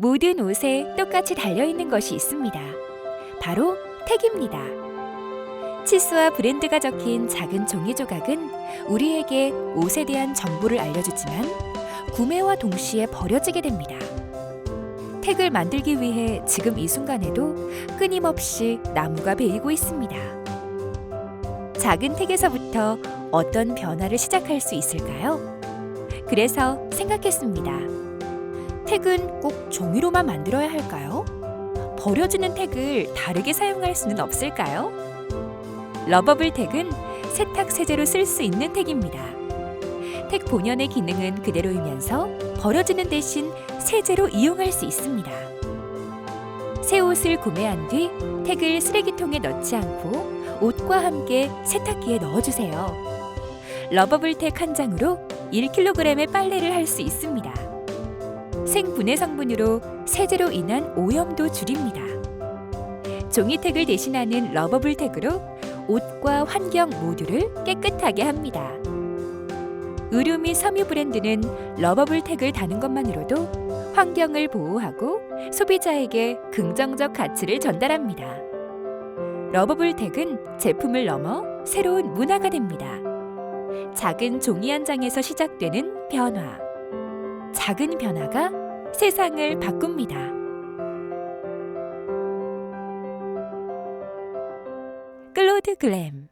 모든 옷에 똑같이 달려있는 것이 있습니다. 바로 택입니다. 치수와 브랜드가 적힌 작은 종이 조각은 우리에게 옷에 대한 정보를 알려주지만 구매와 동시에 버려지게 됩니다. 택을 만들기 위해 지금 이 순간에도 끊임없이 나무가 베이고 있습니다. 작은 택에서부터 어떤 변화를 시작할 수 있을까요? 그래서 생각했습니다. 택은 꼭 종이로만 만들어야 할까요? 버려지는 택을 다르게 사용할 수는 없을까요? 러버블 택은 세탁 세제로 쓸 수 있는 택입니다. 택 본연의 기능은 그대로이면서 버려지는 대신 세제로 이용할 수 있습니다. 새 옷을 구매한 뒤 택을 쓰레기통에 넣지 않고 옷과 함께 세탁기에 넣어주세요. 러버블 택 한 장으로 1kg의 빨래를 할 수 있습니다. 생분해 성분으로 세제로 인한 오염도 줄입니다. 종이택을 대신하는 러버블 택으로 옷과 환경 모두를 깨끗하게 합니다. 의류 및 섬유 브랜드는 러버블 택을 다는 것만으로도 환경을 보호하고 소비자에게 긍정적 가치를 전달합니다. 러버블 택은 제품을 넘어 새로운 문화가 됩니다. 작은 종이 한 장에서 시작되는 변화. 작은 변화가 세상을 바꿉니다. 클로드 글램